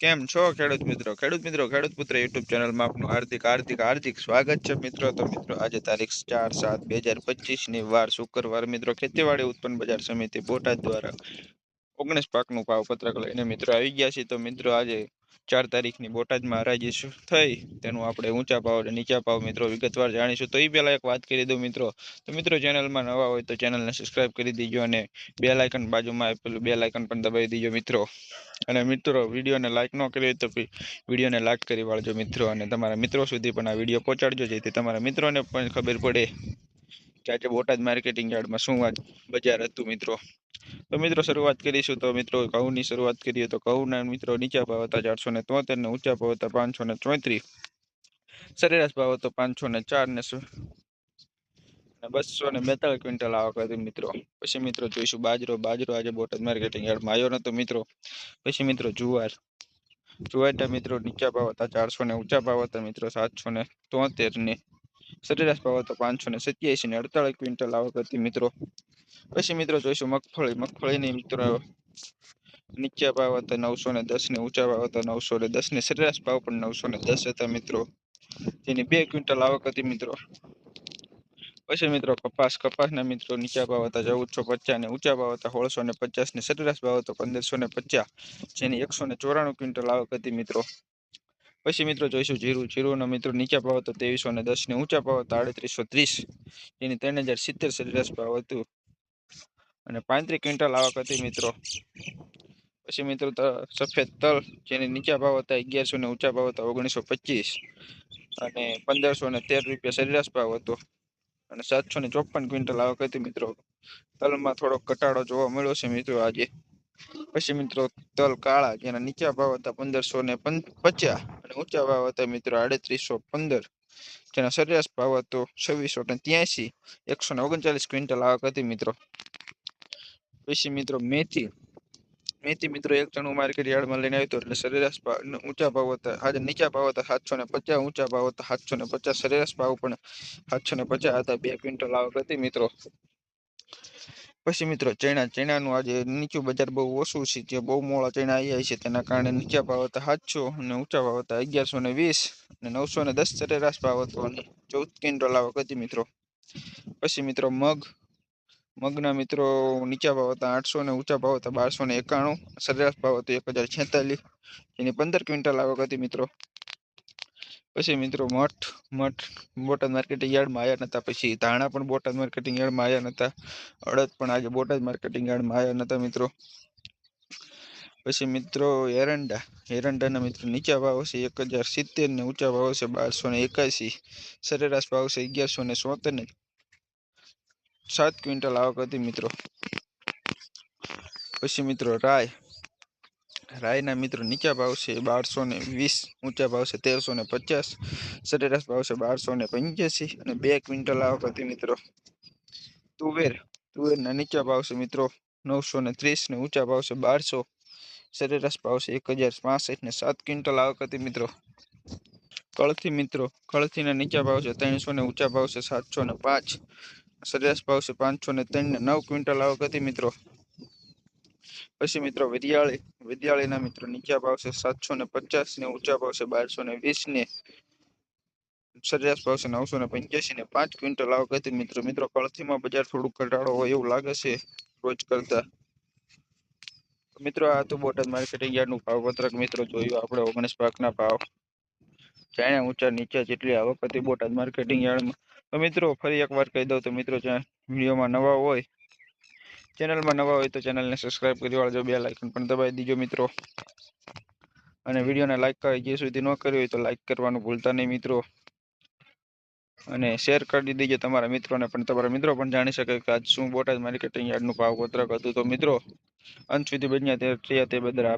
કેમ છો ખેડૂત મિત્રો? ખેડૂત મિત્રો, ખેડૂત પુત્ર યુટ્યુબ ચેનલમાં આપનું હાર્દિક હાર્દિક હાર્દિક સ્વાગત છે મિત્રો. તો મિત્રો, આજે તારીખ ચાર સાત બે હજાર પચીસની વાર શુક્રવાર મિત્રો. ખેતીવાડી ઉત્પન્ન બજાર સમિતિ બોટાદ દ્વારા ઓગણીસ પાકનું ભાવ પત્રક લઈને મિત્રો આવી ગયા છે તો મિત્રો, આજે ચાર તારીખની બોટાદમાં હરાજી થઈ. તેનું આપણે ઊંચા ભાવ અને નીચા ભાવ મિત્રો વિગતવાર જાણીશું. તો એ પહેલાં એક વાત કરી દઉં મિત્રો. તો મિત્રો ચેનલમાં નવા હોય તો ચેનલને સબસ્ક્રાઇબ કરી દીજો અને બે લાઇકન બાજુમાં આપેલું બે લાઇકન પણ દબાવી દીજો મિત્રો. અને મિત્રો, વિડીયોને લાઇક ન કરી હોય તો વિડીયોને લાઇક કરી વાળજો મિત્રો અને તમારા મિત્રો સુધી પણ આ વીડિયો પહોંચાડજો, જેથી તમારા મિત્રોને પણ ખબર પડે કે આજે બોટાદ માર્કેટિંગ યાર્ડમાં શું વાત બજાર હતું મિત્રો. તો મિત્રો શરૂઆત કરીશું. તો મિત્રો ઘઉંની શરૂઆત કરીએ તો ઘઉંના મિત્રો નીચા ભાવ હતા ચારસો ને તોતેર ને ઊંચા ભાવ હતા પાંચસો ને ચોત્રીસ. સરેરાશ ભાવ હતો પાંચસો ને ચાર ને બસો ને બેતાલીસ ક્વિન્ટલ આવક હતી મિત્રો. પછી મિત્રો જોઈશું બાજરો. બાજરો આજે બોટાદ માર્કેટિંગ યાર્ડમાં આવ્યો નતો મિત્રો. પછી મિત્રો જુવાર. જુવારના મિત્રો નીચા ભાવ હતા ચારસો ને ઊંચા ભાવ હતા મિત્રો સાતસો ને તોતેર ને. સરેરાશ ભાવ હતો પાંચસો ને સત્યાસી ને અડતાળીસ ક્વિન્ટલ આવક હતી મિત્રો. પછી મિત્રો જોઈશું મગફળી. મગફળીની મિત્રો નીચા ભાવ હતા નવસો ને દસ ને ઊંચા ભાવ હતા નવસો ને દસ ને સરેરાશ ભાવ પણ નવસો ને દસ હતા મિત્રો. જેની બે ક્વિન્ટલ આવક હતી મિત્રો. પછી મિત્રો કપાસ. કપાસના મિત્રો નીચા ભાવ હતા ચૌદસો પચાસ ને ઊંચા ભાવ હતા સોળસો ને પચાસ ને સરેરાશ ભાવ હતો પંદરસો ને પચાસ. જેની એકસો ને ચોરાણું ક્વિન્ટલ આવક હતી મિત્રો. પછી મિત્રો જોઈશું જીરું. જીરુંનો મિત્રો નીચા ભાવ હતો ત્રેવીસો ને દસ ને ઊંચા ભાવ હતા આડત્રીસો ત્રીસ. જેની ત્રણ હજાર સિત્તેર સરેરાશ ભાવ હતું. અને પાંત્રીસ ક્વિન્ટલ આવક હતી મિત્રો. પછી મિત્રો સફેદ તલ, જેની નીચા ભાવ હતા અગિયારસો ને ઊંચા ભાવ હતા ઓગણીસો પચીસ અને પંદરસો ને તેર રૂપિયા સરેરાશ ભાવ હતો. અને સાતસો ને ચોપન ક્વિન્ટલ આવક હતી મિત્રો. તલમાં થોડોક ઘટાડો જોવા મળ્યો છે મિત્રો આજે. પછી મિત્રો તલ કાળા, જેના નીચા ભાવ હતા પંદરસો ને પચાસ અને ઊંચા ભાવ હતા મિત્રો આડત્રીસો પંદર, જેના સરેરાશ ભાવ હતો છવ્વીસો ને ત્યાસી એકસો ને ઓગણચાલીસ ક્વિન્ટલ આવક હતી મિત્રો. પછી મિત્રો મેથી મેથી મિત્રો એક જણું માર્કેટ યાર્ડમાં લઈને આવ્યો એટલે સરેરાશ ભાવ ઊંચા ભાવ હતા. આજે નીચા ભાવ હતા સાતસો ને પચાસ, ઊંચા ભાવ હતા સાતસો ને પચાસ, સરેરાશ ભાવ પણ સાતસો ને પચાસ હતા બે ક્વિન્ટલ આવક હતી મિત્રો. પછી મિત્રો ચણા, ચણાનું આજે નીચું બજાર બહુ ઓછું છે, જે બહુ મોડા ચણા આવ્યા છે, તેના કારણે નીચા ભાવ હતા સાતસો અને ઊંચા ભાવ હતા અગિયારસો ને વીસ અને નવસો ને દસ સરેરાશ ભાવ હતો અને ચૌદ ક્વિન્ટલ આવક હતી મિત્રો. પછી મિત્રો મગ મગના મિત્રો નીચા ભાવ હતા આઠસો ને ઊંચા ભાવ હતા બારસો ને એકાણું, સરેરાશ ભાવ હતો એક હજાર છેતાલીસ. એની પંદર ક્વિન્ટલ આવક હતી મિત્રો. પછી મિત્રો મઠ મઠ બોટાદ માર્કેટિંગ યાર્ડમાં આવ્યા નતા. પછી ધાણા પણ બોટાદ માર્કેટિંગ યાર્ડમાં આવ્યા નતા. અડદ પણ આજે બોટાદ માર્કેટિંગ યાર્ડમાં આવ્યા નતા મિત્રો. પછી મિત્રો એરંડા, એરંડાના મિત્રો નીચા ભાવ છે એક હજાર સિત્તેર ને ઊંચા ભાવ છે બારસો ને એકાસી. સરેરાશ ભાવ છે અગિયારસો ને સોતેર ને સાત ક્વિન્ટલ આવક હતી મિત્રો. પછી મિત્રો રાય. રાયના મિત્રો નીચા ભાવ છે બારસો ને વીસ, ઊંચા ભાવ છે તેરસો ને પચાસ, સરેરાશ ભાવ છે બારસો ને પંચ્યાસી અને બે ક્વિન્ટલ આવક હતી મિત્રો. તુવેર, તુવેરના નીચા ભાવ છે મિત્રો નવસો ને ત્રીસ ને ઊંચા ભાવ છે બારસો, સરેરાશ ભાવ છે એક હજાર પાસઠ ને સાત ક્વિન્ટલ આવક હતી મિત્રો. કળથી મિત્રો, કળથીના નીચા ભાવ છે ત્રણસો ને ઊંચા ભાવ છે સાતસો ને પાંચ સરેરાશ ભાવ છે પાંચસો ને ત્રણ ને નવ ક્વિન્ટલ આવક હતી મિત્રો. પછી મિત્રો વિદ્યાળી વિદ્યાળીના મિત્રો નીચા ભાવ છે સાતસો ને પચાસ ને ઊંચા ભાવ છે બારસો ને વીસ ને સરેરાશ ભાવ છે નવસો ને પંચ્યાસી ને પાંચ ક્વિન્ટલ આવક હતી મિત્રો. મિત્રો કળથીમાં બજાર થોડું ઘટાડો હોય એવું લાગે છે રોજ કરતા. મિત્રો આ તો બોટાદ માર્કેટિંગ યાર્ડનું ભાવપત્રક મિત્રો જોયું. આપણે ઓગણીસ પાકના ભાવ ચાઇના ઊંચા નીચા જેટલી આવક હતી બોટાદ માર્કેટિંગ યાર્ડમાં. તો મિત્રો, ફરી એકવાર કહી દઉં તો મિત્રો વિડીયોમાં નવા હોય, ચેનલમાં નવા હોય તો ચેનલને સબસ્ક્રાઈબ કરી વાળજો, બે લાઇકન પણ દબાવી દીજો મિત્રો. અને વિડીયોને લાઇક કરી, જે સુધી ન કર્યું હોય તો લાઇક કરવાનું ભૂલતા નહીં મિત્રો. અને શેર કરી દીજો તમારા મિત્રોને પણ. તમારા મિત્રો પણ જાણી શકે કે આજ શું બોટાદ માર્કેટિંગ યાર્ડનું ભાવપત્રક હતું. તો મિત્રો, અંત સુધી બન્યા તે તે બદલ